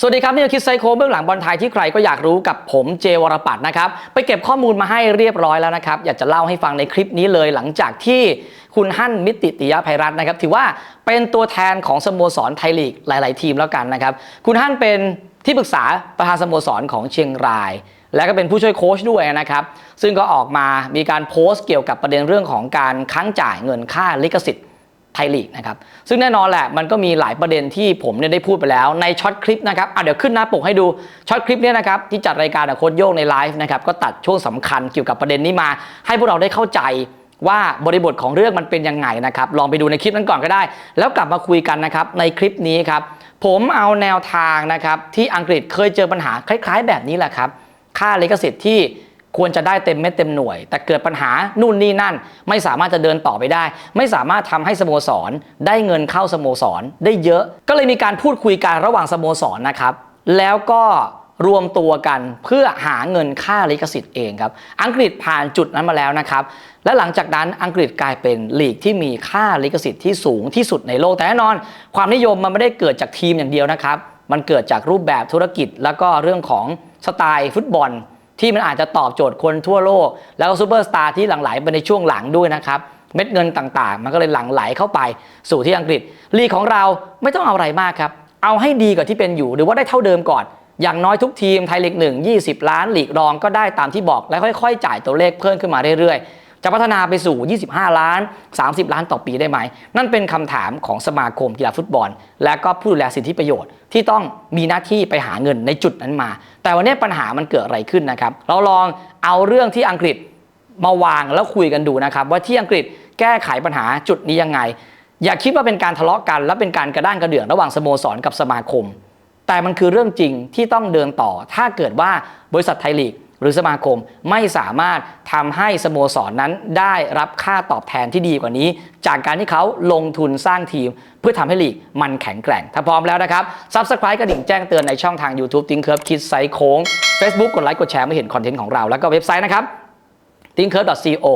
สวัสดีครับ นี่คือคิดไซโคเบื้องหลังบอลไทยที่ใครก็อยากรู้กับผมเจวรปัตนะครับ ไปเก็บข้อมูลมาให้เรียบร้อยแล้วนะครับ อยากจะเล่าให้ฟังในคลิปนี้เลยหลังจากที่คุณฮั่นมิติติยภัยรัตน์นะครับ ถือว่าเป็นตัวแทนของสโมสรไทยลีกหลาย ๆ ทีมแล้วกันนะครับ คุณฮั่นเป็นที่ปรึกษาประธานสโมสรของเชียงราย และก็เป็นผู้ช่วยโค้ชด้วยนะครับ ซึ่งก็ออกมามีการโพสต์เกี่ยวกับประเด็นเรื่องของการค้างจ่ายเงินค่าลิขสิทธิ์ ไทยลีกนะครับซึ่งแน่นอนแหละมันก็มีหลายประเด็นที่ผมเนี่ยได้พูดไปแล้วในช็อตคลิปนะครับอะเดี๋ยวขึ้นหน้าปกให้ดูช็อตคลิปเนี้นะครับที่จัดรายการโค้ชโยงในไลฟ์นะครับก็ตัดช่วงสำคัญเกี่ยวกับประเด็นนี้มา ให้พวกเราได้เข้าใจว่าบริบทของเรื่องมันเป็นยังไงนะครับลองไปดูในคลิปนั้นก่อนก็ได้ แล้วกลับมาคุยกันนะครับในคลิปนี้ครับผมเอาแนวทางนะครับที่อังกฤษเคยเจอปัญหาคล้าย ๆ แบบนี้แหละครับค่าลิขสิทธิ์ที่ ควรจะได้เต็มเม็ดเต็มหน่วย แต่เกิดปัญหานู่นนี่นั่น ไม่สามารถจะเดินต่อไปได้ ไม่สามารถทำให้สโมสร ได้เงินเข้าสโมสร ได้เยอะ ก็เลยมีการพูดคุยกันระหว่างสโมสรนะครับ แล้วก็รวมตัวกันเพื่อหาเงินค่าลิขสิทธิ์เองครับ อังกฤษผ่านจุดนั้นมาแล้วนะครับ และหลังจากนั้นอังกฤษกลายเป็นลีกที่มีค่าลิขสิทธิ์ที่สูงที่สุดในโลก แต่แน่นอน ความนิยมมันไม่ได้เกิดจากทีมอย่างเดียวนะครับ มันเกิดจากรูปแบบธุรกิจ แล้วก็เรื่องของสไตล์ฟุตบอล ที่มันอาจจะตอบโจทย์คนทั่วโลก แล้วก็ซูเปอร์สตาร์ที่หลั่งไหลไปในช่วงหลังด้วยนะครับเม็ดเงินต่างๆ มันก็เลยหลั่งไหลเข้าไปสู่ที่อังกฤษลีกของเราไม่ต้องเอาอะไรมากครับเอาให้ดีกว่าที่เป็นอยู่หรือว่าได้เท่าเดิมก่อน อย่างน้อยทุกทีมไทยลีกหนึ่ง20ล้านลีกรองก็ได้ตามที่บอก แล้วค่อยๆ จ่ายตัวเลขเพิ่มขึ้นมาเรื่อยๆ จะพัฒนาไปสู่ 25 ล้าน 30 ล้านต่อปีได้ไหม นั่นเป็นคำถามของสมาคมกีฬาฟุตบอล และก็ผู้ดูแลสิทธิประโยชน์ ที่ต้องมีหน้าที่ไปหาเงินในจุดนั้นมา แต่วันนี้ปัญหามันเกิดอะไรขึ้นนะครับ เราลองเอาเรื่องที่อังกฤษมาวางแล้วคุยกันดูนะครับ ว่าที่อังกฤษแก้ไขปัญหาจุดนี้ยังไง อย่าคิดว่าเป็นการทะเลาะกัน และเป็นการกระด้างกระเดื่องระหว่างสโมสรกับสมาคม แต่มันคือเรื่องจริงที่ต้องเดินต่อ ถ้าเกิดว่าบริษัทไทยลีก หรือสมาคมไม่สามารถทำให้สโมสรนนั้นได้รับค่าตอบแทนที่ดีกว่านี้ จากการที่เขาลงทุนสร้างทีม เพื่อทำให้ลีกมันแข็งแกร่ง ถ้าพร้อมแล้วนะครับ Subscribe กระดิ่งแจ้งเตือนในช่องทาง YouTube ติงเคิร์ฟคิดไซโค้ง Facebook กดไลค์กดแชร์ไม่เห็นคอนเทนต์ของเรา แล้วก็เว็บไซต์นะครับ t h i n k c u r v e c o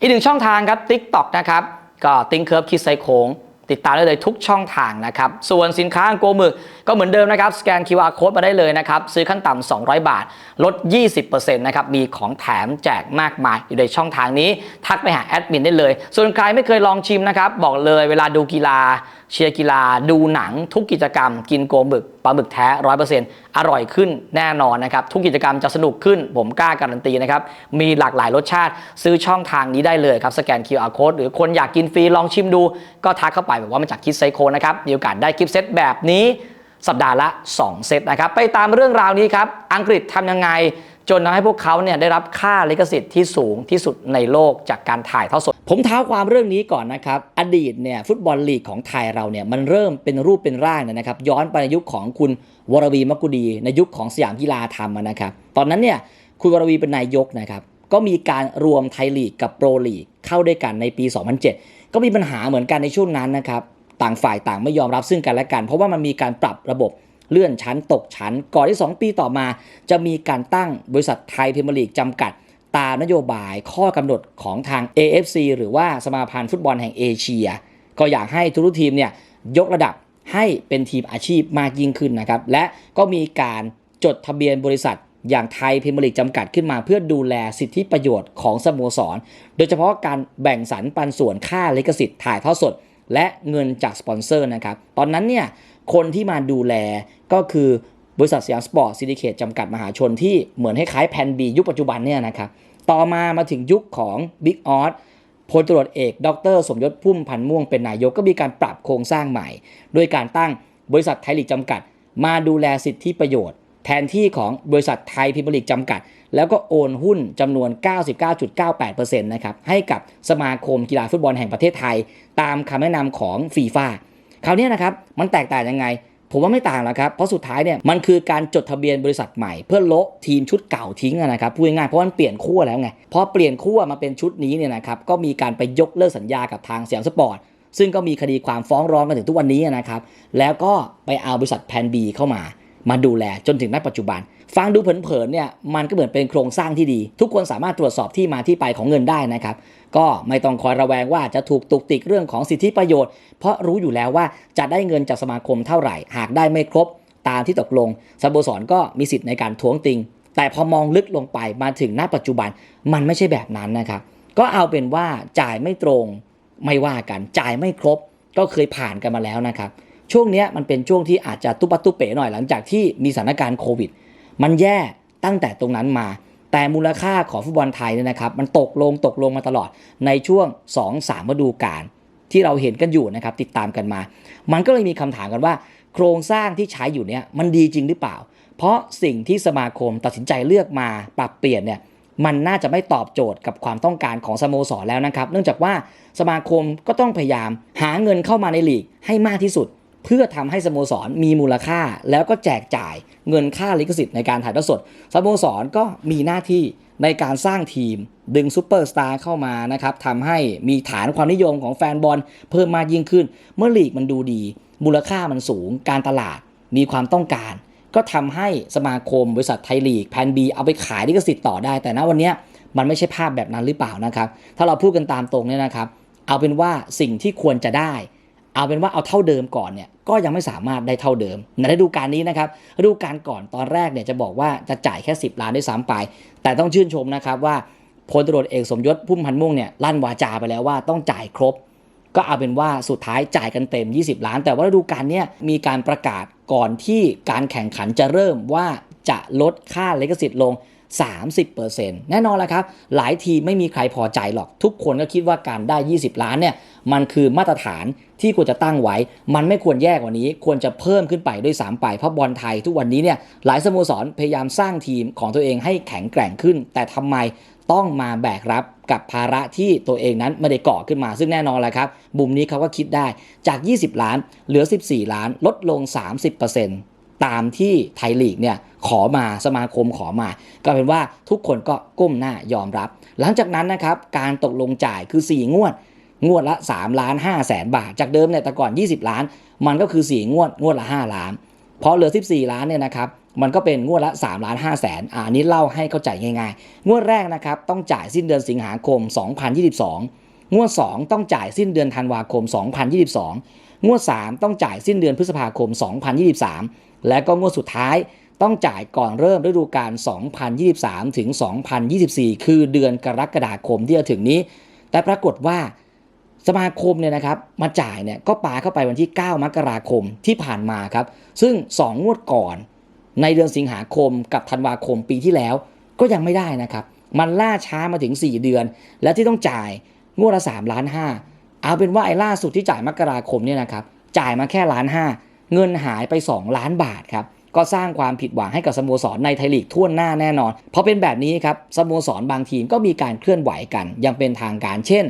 อีกหนึ่งช่องทางครับ TikTok นะครับก็ t h i n k c u r v e คิดไซโค้ง ติดตามได้เลยทุกช่องทางนะครับ ส่วนสินค้าอังโกมือก็เหมือนเดิมนะครับ สแกน QR Code มาได้เลยนะครับ ซื้อขั้นต่ำ 200 บาท ลด 20%นะครับ มีของแถมแจกมากมาย อยู่ในช่องทางนี้ ทักไปหาแอดมินได้เลย ส่วนใครไม่เคยลองชิมนะครับ บอกเลยเวลาดูกีฬา เชียร์กีฬาดูหนังทุกกิจกรรม กินโกมึกปลาหมึกแท้100%อร์เซนต์อร่อยขึ้นแน่นอนนะครับ ทุกกิจกรรมจะสนุกขึ้น ผมกล้าการันตีนะครับ มีหลากหลายรสชาติซื้อช่องทางนี้ได้เลยครับ สแกน QR Code หรือคนอยากกินฟรีลองชิมดู ก็ทักเข้าไปแบบว่ามาจากคิดไซโคนะครับมีโอกาสได้กิฟต์เซตแบบนี้สัปดาห์ละ 2 เซตนะครับ ไปตามเรื่องราวนี้ครับ อังกฤษทำยังไง จนทำให้พวกเขาเนี่ยได้รับค่าลิขสิทธิ์ที่สูงที่สุดในโลกจากการถ่ายเทอดสด ผมเท้าความเรื่องนี้ก่อนนะครับ อดีตเนี่ยฟุตบอลลีกของไทยเราเนี่ยมันเริ่มเป็นรูปเป็นร่างนนะครับ ย้อนไปในยุคของคุณวรวีมกุดี ในยุคของสยามกีฬาทำนะครับ ตอนนั้นเนี่ยคุณวรวีเป็นนายกนะครับก็มีการรวมไทยลีกกับโปรลีกเข้าด้วยกันในปี 2007 ก็มีปัญหาเหมือนกันในช่วงนั้นนะครับต่างฝ่ายต่างไม่ยอมรับซึ่งกันและกัน เพราะว่ามันมีการปรับระบบ เลื่อนชั้นตกชั้น ก่อนที่ 2 ปีต่อมา จะมีการตั้งบริษัทไทยพรีเมียร์ลีกจำกัด ตามนโยบายข้อกำหนดของทาง AFC หรือว่าสมาพันธ์ฟุตบอลแห่งเอเชีย ก็อยากให้ทุกทีมเนี่ยยกระดับให้เป็นทีมอาชีพมากยิ่งขึ้นนะครับ และก็มีการจดทะเบียนบริษัทอย่างไทยพรีเมียร์ลีกจำกัดขึ้นมาเพื่อดูแลสิทธิประโยชน์ของสโมสร โดยเฉพาะการแบ่งสรรปันส่วนค่าลิขสิทธิ์ถ่ายทอดสด และเงินจากสปอนเซอร์นะครับ ตอนนั้นเนี่ยคนที่มาดูแลก็คือบริษัทสยามสปอร์ตซินดิเคตจำกัดมหาชนที่เหมือนคล้ายแพนบียุคปัจจุบันเนี่ยนะครับ ต่อมามาถึงยุคของบิ๊กออสพลตรวจเอก ดร สมยศพุ่มพันธ์ม่วงเป็นนายกก็มีการปรับโครงสร้างใหม่ โดยการตั้งบริษัทไทยลีกจำกัด มาดูแลสิทธิประโยชน์ แทนที่ของบริษัทไทยพรีเมียร์ลีกจำกัด แล้วก็โอนหุ้นจำนวน 99.98%นะครับให้กับสมาคมกีฬาฟุตบอลแห่งประเทศไทย ตามคำแนะนำของฟีฟ่าคราวนี้นะครับมันแตกต่างยังไง ผมว่าไม่ต่างหรอกครับ เพราะสุดท้ายเนี่ยมันคือการจดทะเบียนบริษัทใหม่ เพื่อโละทีมชุดเก่าทิ้งนะครับพูดง่ายๆเพราะมันเปลี่ยนขั้วแล้วไงพอเปลี่ยนขั้วมาเป็นชุดนี้เนี่ยนะครับก็มีการไปยกเลิกสัญญากับทางเสียามสปอร์ตซึ่งก็มีคดีความฟ้องร้องกันถึงทุกวันนี้นะครับแล้วก็ไปเอาบริษัทแพนบีเข้ามา มาดูแลจนถึงณปัจจุบัน ฟังดูเผินๆเนี่ยมันก็เหมือนเป็นโครงสร้างที่ดี ทุกคนสามารถตรวจสอบที่มาที่ไปของเงินได้นะครับ ก็ไม่ต้องคอยระแวงว่าจะถูกตุกติกเรื่องของสิทธิประโยชน์ เพราะรู้อยู่แล้วว่าจะได้เงินจากสมาคมเท่าไหร่ หากได้ไม่ครบตามที่ตกลงสโมสรก็มีสิทธิ์ในการทวงติง แต่พอมองลึกลงไปมาถึงณปัจจุบันมันไม่ใช่แบบนั้นนะครับ ก็เอาเป็นว่าจ่ายไม่ตรงไม่ว่ากันจ่ายไม่ครบก็เคยผ่านกันมาแล้วนะครับ ช่วงนี้มันเป็นช่วงที่อาจจะตุปัตตุเป๋หน่อยหลังจากที่มีสถานการณ์โควิด มันแย่ตั้งแต่ตรงนั้นมา แต่มูลค่าของฟุตบอลไทยเนี่ยนะครับ มันตกลงตกลงมาตลอดในช่วง 2-3ฤดูกาลที่เราเห็นกันอยู่นะครับติดตามกันมา มันก็เลยมีคำถามกันว่า โครงสร้างที่ใช้อยู่เนี่ยมันดีจริงหรือเปล่า เพราะสิ่งที่สมาคมตัดสินใจเลือกมาปรับเปลี่ยนเนี่ยมันน่าจะไม่ตอบโจทย์กับความต้องการของสโมสรแล้วนะครับ เนื่องจากว่าสมาคมก็ต้องพยายามหาเงินเข้ามาในลีกให้มากที่สุด เพื่อทำให้สโมสรมีมูลค่า แล้วก็แจกจ่ายเงินค่าลิขสิทธิ์ในการถ่ายทอดสดสโมสรก็มีหน้าที่ในการสร้างทีม ดึงซูเปอร์สตาร์เข้ามานะครับทำให้มีฐานความนิยมของแฟนบอลเพิ่มมากยิ่งขึ้น เมื่อลีกมันดูดี มูลค่ามันสูง การตลาดมีความต้องการ ก็ทำให้สมาคมบริษัทไทยลีกแพนบีเอาไปขายลิขสิทธิ์ต่อได้ แต่ณวันนี้มันไม่ใช่ภาพแบบนั้นหรือเปล่านะครับ ถ้าเราพูดกันตามตรงเนี่ยนะครับ เอาเป็นว่าสิ่งที่ควรจะได้ เอาเป็นว่าเอาเท่าเดิมก่อนเนี่ยก็ยังไม่สามารถได้เท่าเดิมในฤดูกาลนี้นะครับฤดูกาลก่อนตอนแรกเนี่ยจะบอกว่าจะจ่ายแค่ 10 ล้านด้วยซ้ำไป แต่ต้องชื่นชมนะครับว่าพลตรวจเอกสมยศพุ่มพันธ์ม่วงเนี่ยลั่นวาจาไปแล้วว่าต้องจ่ายครบ ก็เอาเป็นว่าสุดท้ายจ่ายกันเต็ม 20 ล้าน แต่ว่าฤดูกาลเนี้ยมีการประกาศก่อนที่การแข่งขันจะเริ่มว่าจะลดค่าลิขสิทธิ์ลง 30%แน่นอนแล้วครับ หลายทีไม่มีใครพอใจหรอก ทุกคนก็คิดว่าการได้ 20 ล้านเนี่ย มันคือมาตรฐานที่ควรจะตั้งไว้ มันไม่ควรแย่กว่านี้ ควรจะเพิ่มขึ้นไปด้วยซ้ำไปเพราะบอลไทยทุกวันนี้เนี่ย หลายสโมสรพยายามสร้างทีมของตัวเองให้แข็งแกร่งขึ้น แต่ทำไมต้องมาแบกรับกับภาระที่ตัวเองนั้นไม่ได้ก่อขึ้นมา ซึ่งแน่นอนแหละครับบุมนี้เขาก็คิดได้จาก 20 ล้านเหลือ 14 ล้านลดลง 30% ตามที่ไทยลีกเนี่ยขอมาสมาคมขอมา ก็เป็นว่าทุกคนก็ก้มหน้ายอมรับ หลังจากนั้นนะครับการตกลงจ่ายคือ 4 งวด งวดละ3ล้าน5แสนบาท จากเดิมเนี่ยแต่ก่อน 20 ล้าน มันก็คือ 4 งวดงวดละ 5 ล้าน พอเหลือ 14 ล้านเนี่ยนะครับมันก็เป็นงวดละ3ล้าน5แสนอ่านี้เล่าให้เข้าใจง่ายๆ งวดแรกนะครับต้องจ่ายสิ้นเดือนสิงหาคม 2022 งวด 2 ต้องจ่ายสิ้นเดือนธันวาคม 2022 งวด 3 ต้องจ่ายสิ้นเดือนพฤษภาคม 2023 และก็งวดสุดท้ายต้องจ่ายก่อนเริ่มฤดูกาล 2023 ถึง 2024 คือเดือนกรกฎาคมที่จะถึงนี้ แต่ปรากฏว่าสมาคมเนี่ยนะครับมาจ่ายเนี่ยก็ปาเข้าไปวันที่ 9 มกราคมที่ผ่านมาครับ ซึ่ง 2 งวดก่อนในเดือนสิงหาคมกับธันวาคมปีที่แล้วก็ยังไม่ได้นะครับ มันล่าช้ามาถึง 4 เดือน และที่ต้องจ่ายงวดละ3ล้าน5เอาเป็นว่าไอ้ล่าสุดที่จ่ายมกราคมเนี่ยนะครับจ่ายมาแค่ล้านห้า เงินหายไป 2 ล้านบาทครับก็สร้างความผิดหวังให้กับสโมสรในไทยลีกทั่วหน้าแน่นอนพอเป็นแบบนี้ครับสโมสรบางทีมก็มีการเคลื่อนไหวกัน ยังเป็นทางการเช่น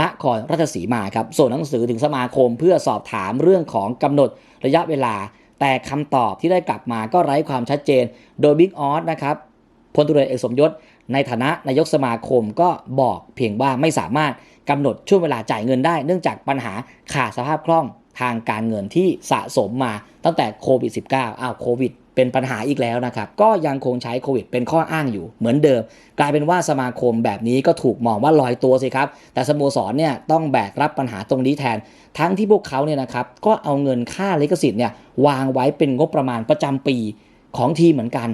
นครราชสีมาครับส่งหนังสือถึงสมาคมเพื่อสอบถามเรื่องของกำหนดระยะเวลา แต่คำตอบที่ได้กลับมาก็ไร้ความชัดเจน โดยบิ๊กออสนะครับพลตุเรศเอกสมยศ ในฐานะนายกสมาคมก็บอกเพียงว่าไม่สามารถกำหนดช่วงเวลาจ่ายเงินได้ เนื่องจากปัญหาขาดสภาพคล่อง ทางการเงินที่สะสมมาตั้งแต่โควิด -19 อ้าวโควิดเป็นปัญหาอีกแล้วนะครับ ก็ยังคงใช้โควิดเป็นข้ออ้างอยู่เหมือนเดิม กลายเป็นว่าสมาคมแบบนี้ก็ถูกมองว่าลอยตัวสิครับ แต่สโมสรเนี่ยต้องแบกรับปัญหาตรงนี้แทน ทั้งที่พวกเขาเนี่ยนะครับก็เอาเงินค่าลิขสิทธิ์เนี่ยวางไว้เป็นงบประมาณประจำปีของทีเหมือนกัน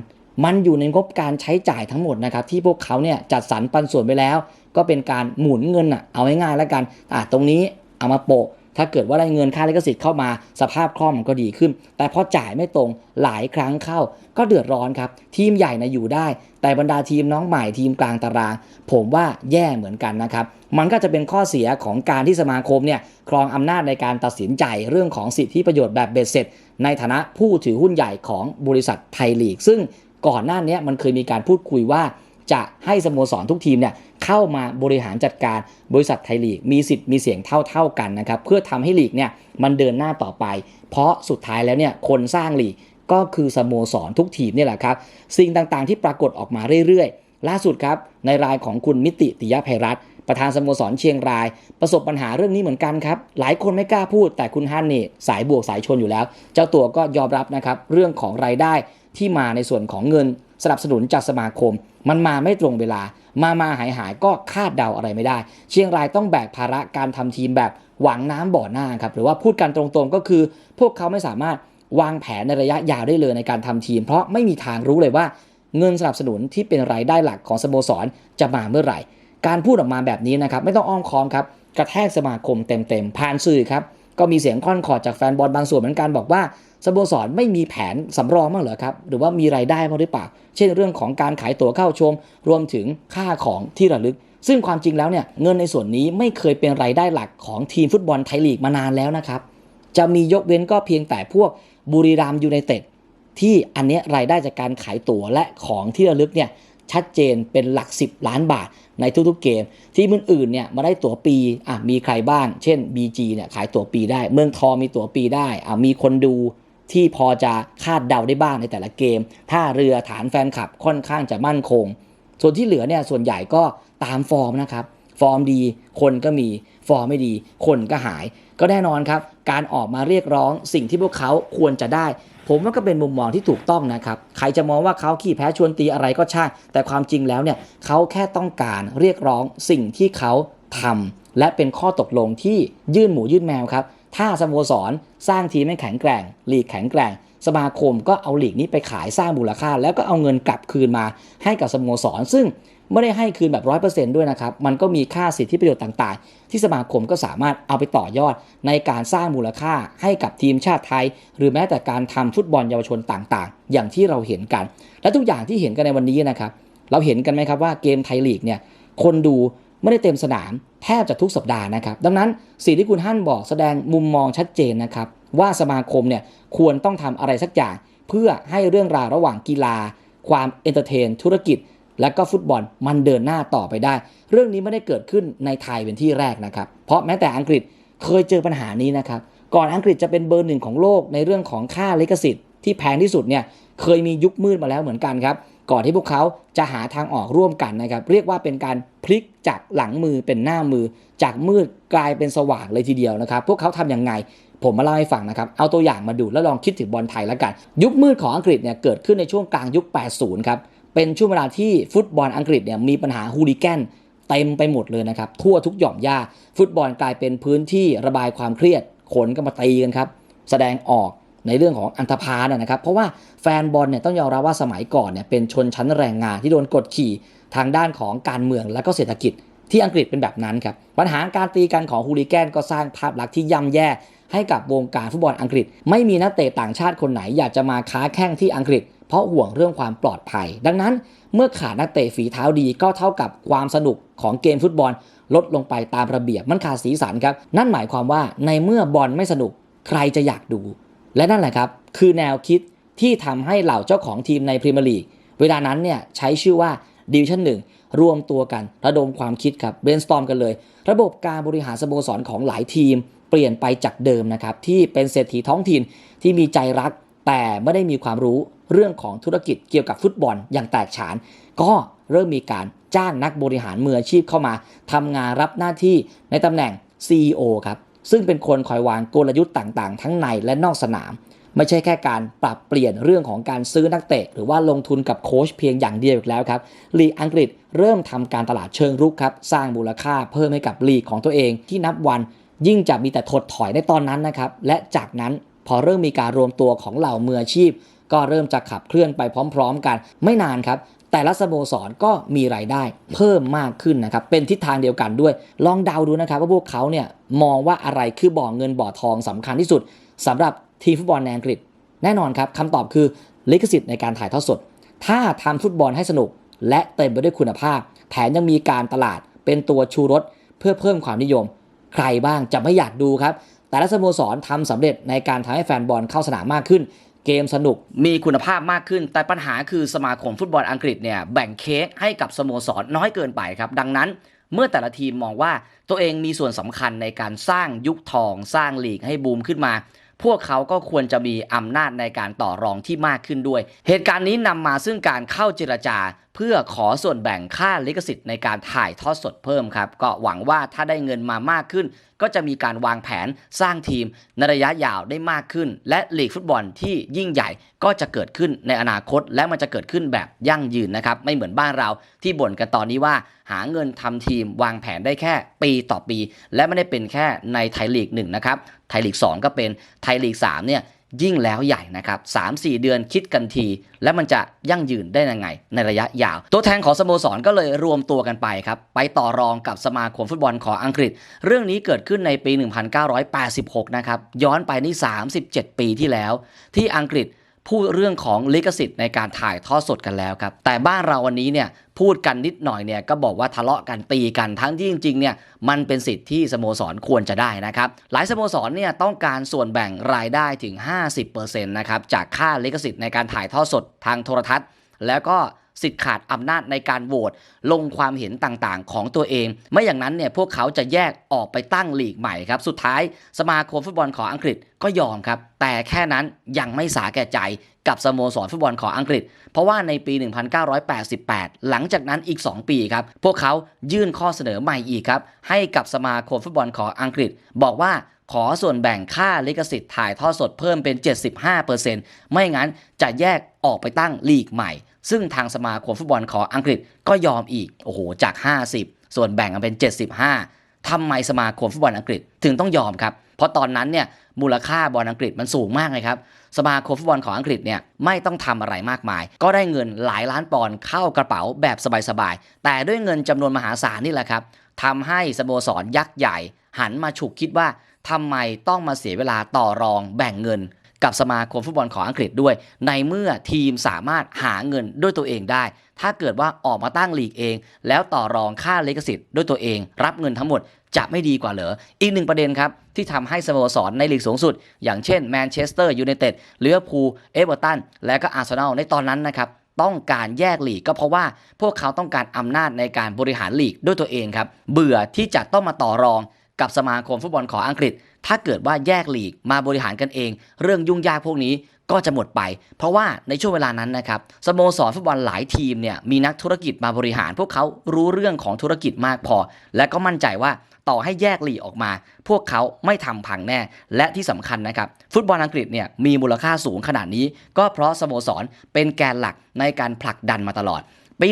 มันอยู่ในงบการใช้จ่ายทั้งหมดนะครับที่พวกเขาเนี่ยจัดสรรปันส่วนไปแล้ว ก็เป็นการหมุนเงินอะเอาง่ายๆแล้วกันอะตรงนี้เอามาโปะ ถ้าเกิดว่าได้เงินค่าลิขสิทธิ์เข้ามาสภาพคล่องมันก็ดีขึ้น แต่พอจ่ายไม่ตรงหลายครั้งเข้า ก็เดือดร้อนครับ ทีมใหญ่นะอยู่ได้ แต่บรรดาทีมน้องใหม่ทีมกลางตาราง ผมว่าแย่เหมือนกันนะครับ มันก็จะเป็นข้อเสียของการที่สมาคมเนี่ยครองอำนาจในการตัดสินใจเรื่องของสิทธิประโยชน์แบบเบ็ดเสร็จ ในฐานะผู้ถือหุ้นใหญ่ของบริษัทไทยลีก ซึ่งก่อนหน้านี้มันเคยมีการพูดคุยว่า จะให้สโมสรทุกทีมเนี่ยเข้ามาบริหารจัดการบริษัทไทยลีก มีสิทธิ์มีเสียงเท่าๆกันนะครับเพื่อทำให้ลีกเนี่ยมันเดินหน้าต่อไป เพราะสุดท้ายแล้วเนี่ยคนสร้างลีกก็คือสโมสรทุกทีมนี่แหละครับ สิ่งต่างๆที่ปรากฏออกมาเรื่อยๆ ล่าสุดครับ ในรายของคุณมิติติยภัยรัตน์ประธานสโมสรเชียงราย ประสบปัญหาเรื่องนี้เหมือนกันครับ หลายคนไม่กล้าพูด แต่คุณฮันนี่สายบวกสายชนอยู่แล้ว เจ้าตัวก็ยอมรับนะครับ เรื่องของรายได้ที่มาในส่วนของเงินสนับสนุนจากสมาคม มันมาไม่ตรงเวลา มามาหายหายก็คาดเดาอะไรไม่ได้ เชียงรายต้องแบกภาระการทำทีมแบบหวังน้ำบ่อหน้าครับหรือว่าพูดกันตรงๆก็คือ พวกเขาไม่สามารถวางแผนในระยะยาวได้เลยในการทำทีม เพราะไม่มีทางรู้เลยว่าเงินสนับสนุนที่เป็นรายได้หลักของสโมสรจะมาเมื่อไหร่ การพูดออกมาแบบนี้นะครับไม่ต้องอ้อมค้อมครับกระแทกสมาคมเต็มๆผ่านสื่อครับก็มีเสียงค่อนขอดจากแฟนบอลบางส่วนเหมือนกันบอกว่า สโมสรไม่มีแผนสำรองบ้างเหรอครับ หรือว่ามีรายได้บ้างหรือเปล่า เช่นเรื่องของการขายตั๋วเข้าชม รวมถึงค่าของที่ระลึก ซึ่งความจริงแล้วเนี่ยเงินในส่วนนี้ไม่เคยเป็นรายได้หลักของทีมฟุตบอลไทยลีกมานานแล้วนะครับ จะมียกเว้นก็เพียงแต่พวกบุรีรัมยูไนเต็ดที่อันนี้รายได้จากการขายตั๋วและของที่ระลึกเนี่ยชัดเจนเป็นหลัก 10 ล้านบาทในทุกๆเกม ที่มือื่นๆเนี่ยมาได้ตั๋วปีอะมีใครบ้าง เช่น BG เนี่ยขายตั๋วปีได้ เมืองทองมีตั๋วปีได้อะมีคนดู ที่พอจะคาดเดาได้บ้างในแต่ละเกมท่าเรือฐานแฟนคลับค่อนข้างจะมั่นคง ส่วนที่เหลือเนี่ยส่วนใหญ่ก็ตามฟอร์มนะครับ ฟอร์มดี คนก็มี ฟอร์มไม่ดี คนก็หาย ก็แน่นอนครับ การออกมาเรียกร้องสิ่งที่พวกเขาควรจะได้ ผมว่าก็เป็นมุมมองที่ถูกต้องนะครับ ใครจะมองว่าเขาขี้แพ้ชวนตีอะไรก็ช่าง แต่ความจริงแล้วเนี่ยเขาแค่ต้องการเรียกร้องสิ่งที่เขาทำและเป็นข้อตกลงที่ยื่นหมูยื่นแมวครับ ถ้าสโมสรสร้างทีมให้แข็งแกร่งลีกแข็งแกร่ง สมาคมก็เอาลีกนี้ไปขายสร้างมูลค่า แล้วก็เอาเงินกลับคืนมาให้กับสโมสร ซึ่งไม่ได้ให้คืนแบบร้อยเปอร์เซนต์ด้วยนะครับ มันก็มีค่าสิทธิประโยชน์ต่างๆ ที่สมาคมก็สามารถเอาไปต่อยอดในการสร้างมูลค่าให้กับทีมชาติไทย หรือแม้แต่การทำฟุตบอลเยาวชนต่างๆ อย่างที่เราเห็นกัน และทุกอย่างที่เห็นกันในวันนี้นะครับ เราเห็นกันไหมครับว่าเกมไทยลีกเนี่ยคนดู ไม่ได้เต็มสนามแทบจะทุกสัปดาห์นะครับ ดังนั้นสิ่งที่คุณฮั่นบอกแสดงมุมมองชัดเจนนะครับ ว่าสมาคมเนี่ยควรต้องทำอะไรสักอย่าง เพื่อให้เรื่องราวระหว่างกีฬา ความเอนเตอร์เทน ธุรกิจ และก็ฟุตบอลมันเดินหน้าต่อไปได้ เรื่องนี้ไม่ได้เกิดขึ้นในไทยเป็นที่แรกนะครับ เพราะแม้แต่อังกฤษเคยเจอปัญหานี้นะครับก่อนอังกฤษจะเป็นเบอร์หนึ่งของโลกในเรื่องของค่าลิขสิทธิ์ที่แพงที่สุดเนี่ยเคยมียุคมืดมาแล้วเหมือนกันครับ ก่อนที่พวกเขาจะหาทางออกร่วมกันนะครับ เรียกว่าเป็นการพลิกจากหลังมือเป็นหน้ามือ จากมืดกลายเป็นสว่างเลยทีเดียวนะครับ พวกเขาทำยังไง ผมมาเล่าให้ฟังนะครับ เอาตัวอย่างมาดูแล้วลองคิดถึงบอลไทยแล้วกัน ยุคมืดของอังกฤษเนี่ยเกิดขึ้นในช่วงกลางยุค 80 ครับ เป็นช่วงเวลาที่ฟุตบอลอังกฤษเนี่ยมีปัญหาฮูลิแกนเต็มไปหมดเลยนะครับ ทั่วทุกหย่อมย่าฟุตบอลกลายเป็นพื้นที่ระบายความเครียดคนก็มาตีกันครับ แสดงออก ในเรื่องของอันธพาลนะครับ เพราะว่าแฟนบอลเนี่ยต้องยอมรับว่าสมัยก่อนเนี่ยเป็นชนชั้นแรงงานที่โดนกดขี่ทางด้านของการเมืองและก็เศรษฐกิจที่อังกฤษเป็นแบบนั้นครับ ปัญหาการตีกันของฮูลิแกนก็สร้างภาพลักษณ์ที่ย่ำแย่ ให้กับวงการฟุตบอลอังกฤษ ไม่มีนักเตะต่างชาติคนไหนอยากจะมาค้าแข้งที่อังกฤษ เพราะห่วงเรื่องความปลอดภัย ดังนั้น เมื่อขาดนักเตะฝีเท้าดีก็เท่ากับความสนุกของเกมฟุตบอล ลดลงไปตามระเบียบมันขาดสีสันครับนั่นหมายความว่าในเมื่อบอลไม่สนุกใครจะอยากดู และนั่นแหละครับคือแนวคิดที่ทำให้เหล่าเจ้าของทีมในพรีเมียร์ลีกเวลานั้นเนี่ยใช้ชื่อว่าดิวชั่นหนึ่งรวมตัวกันระดมความคิดครับเบรนสตอมกันเลย ระบบการบริหารสโมสรของหลายทีม เปลี่ยนไปจากเดิมนะครับที่เป็นเศรษฐีท้องถิ่นที่มีใจรัก แต่ไม่ได้มีความรู้เรื่องของธุรกิจเกี่ยวกับฟุตบอลอย่างแตกฉาน ก็เริ่มมีการจ้างนักบริหารมืออาชีพเข้ามาทำงานรับหน้าที่ในตำแหน่ง CEO ครับ ซึ่งเป็นคนคอยวางกลยุทธ์ต่างๆ ทั้งในและนอกสนาม ไม่ใช่แค่การปรับเปลี่ยนเรื่องของการซื้อนักเตะ หรือว่าลงทุนกับโค้ชเพียงอย่างเดียวอีกแล้วครับลีกอังกฤษเริ่มทำการตลาดเชิงรุกครับสร้างมูลค่าเพิ่มให้กับลีกของตัวเองที่นับวันยิ่งจะมีแต่ถดถอยในตอนนั้นนะครับ และจากนั้นพอเริ่มมีการรวมตัวของเหล่ามืออาชีพ ก็เริ่มจะขับเคลื่อนไปพร้อม ๆ กัน ไม่นานครับ แต่ละสโมสรก็มีรายได้เพิ่มมากขึ้นนะครับ เป็นทิศทางเดียวกันด้วย ลองเดาดูนะครับว่าพวกเขาเนี่ยมองว่าอะไรคือบ่อเงินบ่อทองสำคัญที่สุดสำหรับทีมฟุตบอลในอังกฤษ แน่นอนครับคำตอบคือลิขสิทธิ์ในการถ่ายทอดสด ถ้าทำฟุตบอลให้สนุก และเต็มไปด้วยคุณภาพ แถมยังมีการตลาดเป็นตัวชูรสเพื่อเพิ่มความนิยม ใครบ้างจะไม่อยากดูครับแต่ละสโมสรทำสำเร็จในการทำให้แฟนบอลเข้าสนามมากขึ้น เกมสนุกมีคุณภาพมากขึ้น แต่ปัญหาคือสมาคมฟุตบอลอังกฤษเนี่ยแบ่งเค้กให้กับสโมสรน้อยเกินไปครับ ดังนั้นเมื่อแต่ละทีมมองว่าตัวเองมีส่วนสำคัญในการสร้างยุคทอง สร้างลีกให้บูมขึ้นมา พวกเขาก็ควรจะมีอำนาจในการต่อรองที่มากขึ้นด้วย เหตุการณ์นี้นำมาซึ่งการเข้าเจรจา เพื่อขอส่วนแบ่งค่าลิขสิทธิ์ในการถ่ายทอดสดเพิ่มครับ ก็หวังว่าถ้าได้เงินมามากขึ้น ก็จะมีการวางแผนสร้างทีมในระยะยาวได้มากขึ้น และลีกฟุตบอลที่ยิ่งใหญ่ก็จะเกิดขึ้นในอนาคต และมันจะเกิดขึ้นแบบยั่งยืนนะครับ ไม่เหมือนบ้านเราที่บ่นกันตอนนี้ว่า หาเงินทำทีมวางแผนได้แค่ปีต่อปี และไม่ได้เป็นแค่ในไทยลีกหนึ่งนะครับไทยลีก 2 ก็เป็นไทยลีก3เนี่ย ยิ่งแล้วใหญ่นะครับ3-4เดือนคิดกันที และมันจะยั่งยืนได้ยังไง ในระยะยาว ตัวแทนของสโมสรก็เลยรวมตัวกันไปครับไปต่อรองกับสมาคมฟุตบอลของอังกฤษ เรื่องนี้เกิดขึ้นในปี 1986 นะครับย้อนไปนี่ 37 ปีที่แล้ว ที่อังกฤษ พูดเรื่องของลิขสิทธิ์ในการถ่ายทอดสดกันแล้วครับ แต่บ้านเราวันนี้เนี่ยพูดกันนิดหน่อยเนี่ยก็บอกว่าทะเลาะกันตีกันทั้งที่จริงๆเนี่ยมันเป็นสิทธิ์ที่สโมสรควรจะได้นะครับ หลายสโมสรเนี่ยต้องการส่วนแบ่งรายได้ถึง 50%นะครับจากค่าลิขสิทธิ์ในการถ่ายทอดสดทางโทรทัศน์ แล้วก็ สิทธิ์ขาดอำนาจในการโหวตลงความเห็นต่างๆ ของตัวเอง ไม่อย่างนั้นเนี่ยพวกเขาจะแยกออกไปตั้งลีกใหม่ครับ สุดท้ายสมาคมฟุตบอลของอังกฤษก็ยอมครับ แต่แค่นั้นยังไม่สาแก่ใจกับสโมสรฟุตบอลของอังกฤษ เพราะว่าในปี 1988 หลังจากนั้นอีก 2 ปีครับ พวกเขายื่นข้อเสนอใหม่อีกครับ ให้กับสมาคมฟุตบอลของอังกฤษ บอกว่าขอส่วนแบ่งค่าลิขสิทธิ์ถ่ายทอดสดเพิ่มเป็น 75%ไม่งั้นจะแยกออกไปตั้งลีกใหม่ ซึ่งทางสมาคมฟุตบอลของอังกฤษก็ยอมอีกโอ้โหจาก 50 ส่วนแบ่งกันเป็น 75ทำไมสมาคมฟุตบอลอังกฤษถึงต้องยอมครับ เพราะตอนนั้นเนี่ยมูลค่าบอลอังกฤษมันสูงมากเลยครับสมาคมฟุตบอลของอังกฤษเนี่ยไม่ต้องทำอะไรมากมาย ก็ได้เงินหลายล้านปอนด์เข้ากระเป๋าแบบสบายๆแต่ด้วยเงินจำนวนมหาศาลนี่แหละครับทำให้สโมสรยักษ์ใหญ่ หันมาฉุกคิดว่าทำไมต้องมาเสียเวลาต่อรองแบ่งเงิน กับสมาคมฟุตบอลของอังกฤษด้วย ในเมื่อทีมสามารถหาเงินด้วยตัวเองได้ ถ้าเกิดว่าออกมาตั้งลีกเอง แล้วต่อรองค่าลิขสิทธิ์ด้วยตัวเอง รับเงินทั้งหมดจะไม่ดีกว่าเหรอ อีกหนึ่งประเด็นครับ ที่ทำให้สโมสรในลีกสูงสุด อย่างเช่นแมนเชสเตอร์ยูไนเต็ดเลือพูเอเวอร์ตันและก็อาร์เซนอลในตอนนั้นนะครับต้องการแยกลีกก็เพราะว่าพวกเขาต้องการอำนาจในการบริหารลีกด้วยตัวเองครับ เบื่อที่จะต้องมาต่อรอง กับสมาคมฟุตบอลของอังกฤษ ถ้าเกิดว่าแยกลีกมาบริหารกันเอง เรื่องยุ่งยากพวกนี้ก็จะหมดไป เพราะว่าในช่วงเวลานั้นนะครับสโมสรฟุตบอลหลายทีมเนี่ยมีนักธุรกิจมาบริหาร พวกเขารู้เรื่องของธุรกิจมากพอ และก็มั่นใจว่าต่อให้แยกลีกออกมา พวกเขาไม่ทำพังแน่ และที่สำคัญนะครับฟุตบอลอังกฤษเนี่ยมีมูลค่าสูงขนาดนี้ ก็เพราะสโมสรเป็นแกนหลักในการผลักดันมาตลอดปี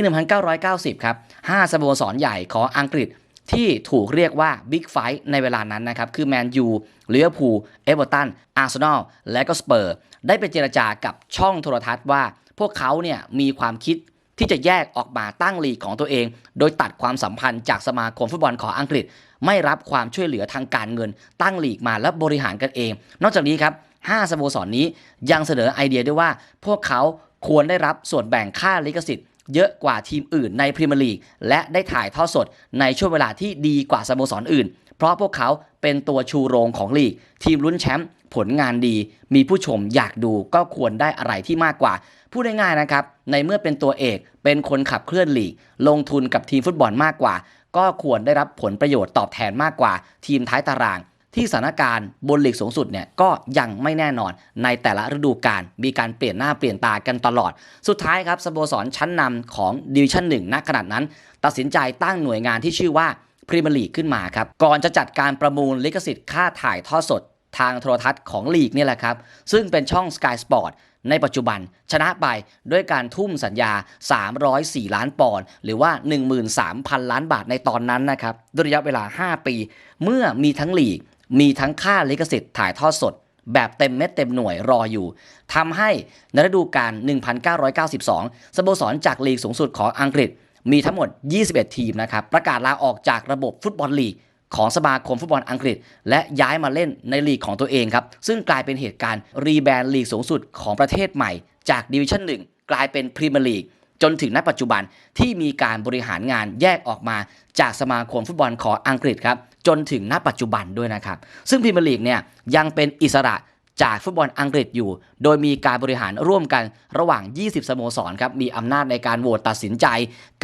1990 ครับ 5 สโมสรใหญ่ของอังกฤษ ที่ถูกเรียกว่าบิ๊กไฟท์ในเวลานั้นนะครับ คือแมนยูลิเวอร์พูเอเวอร์ตัน อาร์เซนอล และก็สเปอร์ ได้ไปเจรจากับช่องโทรทัศน์ว่า พวกเขาเนี่ยมีความคิดที่จะแยกออกมาตั้งลีกของตัวเอง โดยตัดความสัมพันธ์จากสมาคมฟุตบอลของอังกฤษ ไม่รับความช่วยเหลือทางการเงิน ตั้งลีกมาและบริหารกันเอง นอกจากนี้ครับ5สโมสรนนี้ยังเสนอไอเดียด้วยว่า พวกเขาควรได้รับส่วนแบ่งค่าลิขสิทธิ์ เยอะกว่าทีมอื่นในพรีเมียร์ลีกและได้ถ่ายทอดสดในช่วงเวลาที่ดีกว่าสโมสรอื่น เพราะพวกเขาเป็นตัวชูโรงของลีก ทีมลุ้นแชมป์ผลงานดี มีผู้ชมอยากดูก็ควรได้อะไรที่มากกว่า พูดง่ายๆนะครับ ในเมื่อเป็นตัวเอกเป็นคนขับเคลื่อนลีก ลงทุนกับทีมฟุตบอลมากกว่า ก็ควรได้รับผลประโยชน์ตอบแทนมากกว่า ทีมท้ายตาราง ที่สถานการณ์บนลีกสูงสุดเนี่ยก็ยังไม่แน่นอนในแต่ละฤดูกาลมีการเปลี่ยนหน้าเปลี่ยนตากันตลอด สุดท้ายครับสโมสรชั้นนำของดิวิชั่นหนึ่งณขนาดนั้น ตัดสินใจตั้งหน่วยงานที่ชื่อว่าพรีเมียร์ลีกขึ้นมาครับก่อนจะจัดการประมูลลิขสิทธิ์ค่าถ่ายทอดสดทางโทรทัศน์ของลีกนี่แหละครับ ซึ่งเป็นช่อง Sky Sport ในปัจจุบันชนะไปด้วยการทุ่มสัญญา 304 ล้านปอนด์หรือว่า 13,000 ล้านบาทในตอนนั้นนะครับด้วยระยะเวลา 5 ปี เมื่อมีทั้งลีก มีทั้งค่าลิขสิทธิ์ถ่ายทอดสด แบบเต็มเม็ดเต็มหน่วยรออยู่ทำให้ในฤดูกาล 1992 สโมสรจากลีกสูงสุดของอังกฤษ มีทั้งหมด 21 ทีมนะครับ ประกาศลาออกจากระบบฟุตบอลลีกของสมาคมฟุตบอลอังกฤษ และย้ายมาเล่นในลีกของตัวเองครับ ซึ่งกลายเป็นเหตุการณ์รีแบรนด์ลีกสูงสุดของประเทศใหม่ จากดิวิชั่น1 กลายเป็นพรีเมียร์ลีกจนถึงณปัจจุบันที่มีการบริหารงานแยกออกมาจากสมาคมฟุตบอลของอังกฤษครับ จนถึงณปัจจุบันด้วยนะครับ ซึ่งพรีเมียร์ลีกเนี่ยยังเป็นอิสระจากฟุตบอลอังกฤษอยู่ โดยมีการบริหารร่วมกันระหว่าง 20 สโมสรครับ มีอำนาจในการโหวตตัดสินใจ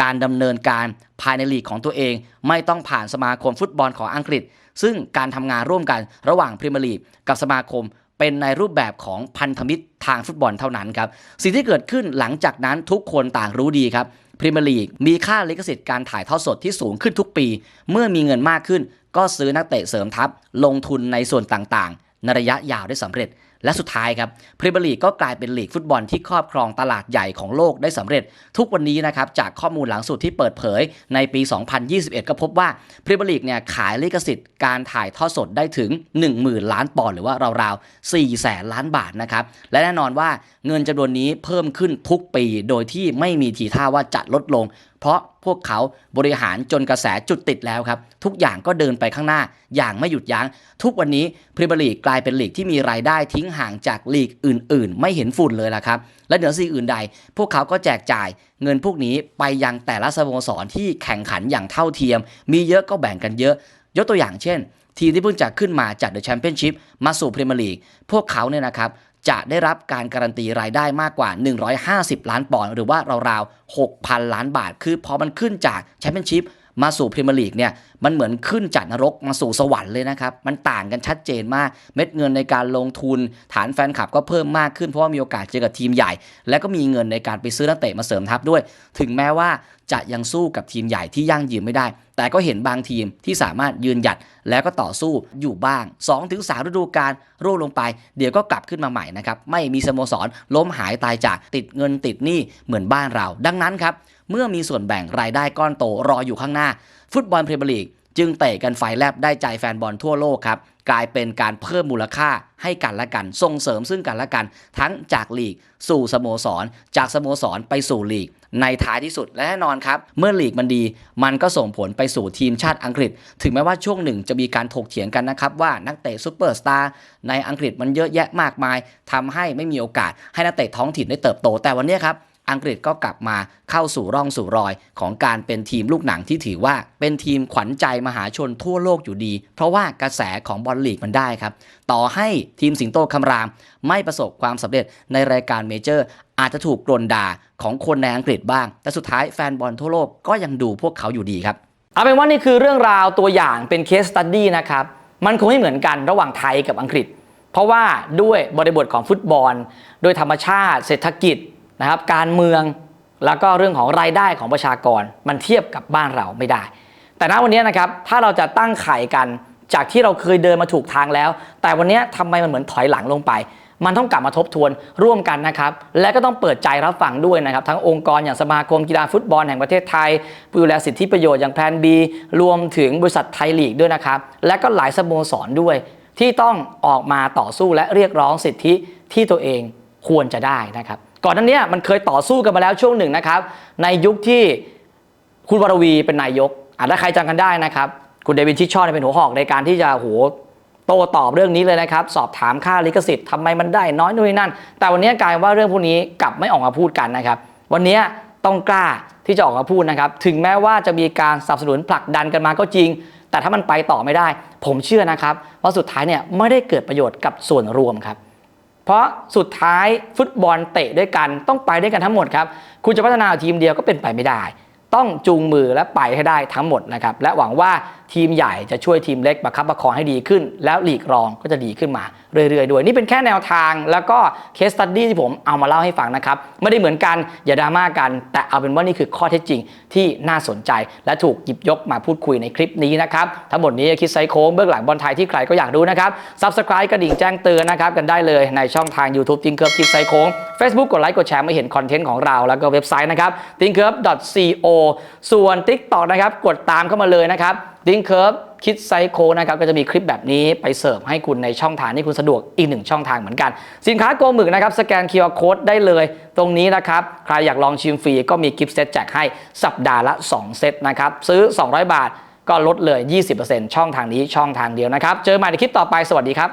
การดำเนินการภายในลีกของตัวเอง ไม่ต้องผ่านสมาคมฟุตบอลของอังกฤษ ซึ่งการทำงานร่วมกันระหว่างพรีเมียร์ลีกกับสมาคมเป็นในรูปแบบของพันธมิตรทางฟุตบอลเท่านั้นครับ สิ่งที่เกิดขึ้นหลังจากนั้นทุกคนต่างรู้ดีครับ พรีเมียร์ลีกมีค่าลิขสิทธิ์การถ่ายทอดสดที่สูงขึ้นทุกปี เมื่อมีเงินมากขึ้น ก็ซื้อนักเตะเสริมทัพ ลงทุนในส่วนต่างๆ ในระยะยาวได้สำเร็จ และสุดท้ายครับพรีเมียร์ลีกก็กลายเป็นลีกฟุตบอลที่ครอบครองตลาดใหญ่ของโลกได้สำเร็จ ทุกวันนี้นะครับจากข้อมูลหลังสุดที่เปิดเผยในปี 2021 ก็พบว่าพรีเมียร์ลีกเนี่ยขายลิขสิทธิ์การถ่ายทอดสดได้ถึง 10,000 ล้านปอนด์หรือว่าราวๆ4แสนล้านบาทนะครับและแน่นอนว่าเงินจำนวนนี้เพิ่มขึ้นทุกปีโดยที่ไม่มีทีท่าว่าจะลดลง เพราะพวกเขาบริหารจนกระแสจุดติดแล้วครับ ทุกอย่างก็เดินไปข้างหน้าอย่างไม่หยุดยัง้ง ทุกวันนี้พรีเมียร์ลีกกลายเป็นลีกที่มีรายได้ทิ้งห่างจากลีกอื่น ๆ ไม่เห็นฝุ่นเลยล่ะครับ และเหนือสิ่งอื่นใด พวกเขาก็แจกจ่ายเงินพวกนี้ไปยังแต่ละสโมสรที่แข่งขันอย่างเท่าเทียม มีเยอะก็แบ่งกันเยอะ ยกตัวอย่างเช่น ทีมที่เพิ่งจะขึ้นมาจากเดอะแชมเปี้ยนชิพมาสู่พรีเมียร์ลีกพวกเขาเนี่ยนะครับ จะได้รับการการันตีรายได้มากกว่า 150 ล้านปอนด์หรือว่าราวๆ 6,000 ล้านบาท คือพอมันขึ้นจากแชมเปี้ยนชิพมาสู่พรีเมียร์ลีกเนี่ย มันเหมือนขึ้นจากนรกมาสู่สวรรค์เลยนะครับ มันต่างกันชัดเจนมาก เม็ดเงินในการลงทุน ฐานแฟนคลับก็เพิ่มมากขึ้นเพราะว่ามีโอกาสเจอกับทีมใหญ่ และก็มีเงินในการไปซื้อนักเตะมาเสริมทัพด้วย ถึงแม้ว่าจะยังสู้กับทีมใหญ่ที่ยั่งยืนไม่ได้ แต่ก็เห็นบางทีมที่สามารถยืนหยัดแล้วก็ต่อสู้อยู่บ้าง 2-3 ฤดูกาลร่วงลงไป เดี๋ยวก็กลับขึ้นมาใหม่นะครับ ไม่มีสโมสรล้มหายตายจากติดเงินติดหนี้เหมือนบ้านเรา ดังนั้นครับ เมื่อมีส่วนแบ่งรายได้ก้อนโตรออยู่ข้างหน้า ฟุตบอลพรีเมียร์ลีกจึงเตะกันไฟแลบได้ใจแฟนบอลทั่วโลกครับ กลายเป็นการเพิ่มมูลค่าให้กันและกัน ส่งเสริมซึ่งกันและกัน ทั้งจากลีก สู่สโมสร จากสโมสรไปสู่ลีก ในท้ายที่สุดและแน่นอนครับ เมื่อลีกมันดี มันก็ส่งผลไปสู่ทีมชาติอังกฤษ ถึงแม้ว่าช่วงหนึ่งจะมีการถกเถียงกันนะครับว่านักเตะซูเปอร์สตาร์ในอังกฤษมันเยอะแยะมากมายทำให้ไม่มีโอกาสให้นักเตะท้องถิ่นได้เติบโตแต่วันนี้ครับ อังกฤษก็กลับมาเข้าสู่ร่องสู่รอยของการเป็นทีมลูกหนังที่ถือว่าเป็นทีมขวัญใจมหาชนทั่วโลกอยู่ดี เพราะว่ากระแสของบอลลีกมันได้ครับ ต่อให้ทีมสิงโตคำราม ไม่ประสบความสำเร็จในรายการเมเจอร์อาจจะถูกกลนด่าของคนในอังกฤษบ้าง แต่สุดท้ายแฟนบอลทั่วโลกก็ยังดูพวกเขาอยู่ดีครับเอาเป็นว่านี่คือเรื่องราวตัวอย่างเป็นเคสตัดดี้นะครับมันคงไม่เหมือนกันระหว่างไทยกับอังกฤษ เพราะว่าด้วยบริบทของฟุตบอล โดยธรรมชาติ เศรษฐกิจ นะครับการเมืองแล้วก็เรื่องของรายได้ของประชากรมันเทียบกับบ้านเราไม่ได้ แต่ณวันนี้นะครับถ้าเราจะตั้งไข่กันจากที่เราเคยเดินมาถูกทางแล้ว แต่วันนี้ทำไมมันเหมือนถอยหลังลงไป มันต้องกลับมาทบทวนร่วมกันนะครับ และก็ต้องเปิดใจรับฟังด้วยนะครับ ทั้งองค์กรอย่างสมาคมกีฬาฟุตบอลแห่งประเทศไทยผู้ดูแลสิทธิประโยชน์อย่างแพลนบีรวมถึงบริษัทไทยลีกด้วยนะครับ และก็หลายสโมสรด้วย ที่ต้องออกมาต่อสู้และเรียกร้องสิทธิที่ตัวเองควรจะได้นะครับ ก่อนหน้านี้มันเคยต่อสู้กันมาแล้วช่วงหนึ่งนะครับ ในยุคที่คุณวรวีเป็นนายกอะถ้าใครจำกันได้นะครับ คุณเดวินชิดชอบเป็นหัวหอกในการที่จะโหโต้ตอบเรื่องนี้เลยนะครับ สอบถามค่าลิขสิทธิ์ทำไมมันได้น้อยนู่นนี่นั่น แต่วันนี้กลายว่าเรื่องพวกนี้กลับไม่ออกมาพูดกันนะครับ วันนี้ต้องกล้าที่จะออกมาพูดนะครับ ถึงแม้ว่าจะมีการสนับสนุนผลักดันกันมาก็จริง แต่ถ้ามันไปต่อไม่ได้ ผมเชื่อนะครับว่าสุดท้ายเนี่ยไม่ได้เกิดประโยชน์กับส่วนรวมครับ เพราะสุดท้ายฟุตบอลเตะด้วยกันต้องไปด้วยกันทั้งหมดครับ คุณจะพัฒนาทีมเดียวก็เป็นไปไม่ได้ ต้องจูงมือและไปให้ได้ทั้งหมดนะครับ และหวังว่า ทีมใหญ่จะช่วยทีมเล็กประคับประคองให้ดีขึ้น แล้วหลีกรองก็จะดีขึ้นมาเรื่อยๆด้วยนี่เป็นแค่แนวทางแล้วก็เคสตัดดี้ที่ผมเอามาเล่าให้ฟังนะครับ ไม่ได้เหมือนกันอย่าดราม่ากัน แต่เอาเป็นว่านี่คือข้อเท็จจริงที่น่าสนใจ และถูกหยิบยกมาพูดคุยในคลิปนี้นะครับ ทั้งหมดนี้คิดไซโค้งเบื้องหลังบอลไทยที่ใครก็อยากดูนะครับ Subscribe กระดิ่งแจ้งเตือนนะครับกันได้เลยในช่องทาง YouTube ทิงเคิร์ฟคิดไซโค้ง Facebook กดไลค์กดแชร์ไม่เห็นคอนเทนต์ของเราแล้วก็เว็บไซต์นะครับ t i n k u r v co ส่วน TikTok นะครับกดตามเข้ามาเลยนะครับ ดิงเคิร์ฟคิดไซโคนะครับก็จะมีคลิปแบบนี้ไปเสิร์ฟให้คุณในช่องทางที่คุณสะดวกอีกหนึ่งช่องทางเหมือนกัน สินค้าโกหมึกนะครับ สแกน QR Code ได้เลย ตรงนี้นะครับ ใครอยากลองชิมฟรีก็มีกิฟต์เซตแจกให้สัปดาห์ละ 2 เซตนะครับ ซื้อ 200 บาทก็ลดเลย 20%ช่องทางนี้ช่องทางเดียวนะครับ เจอใหม่ในคลิปต่อไปสวัสดีครับ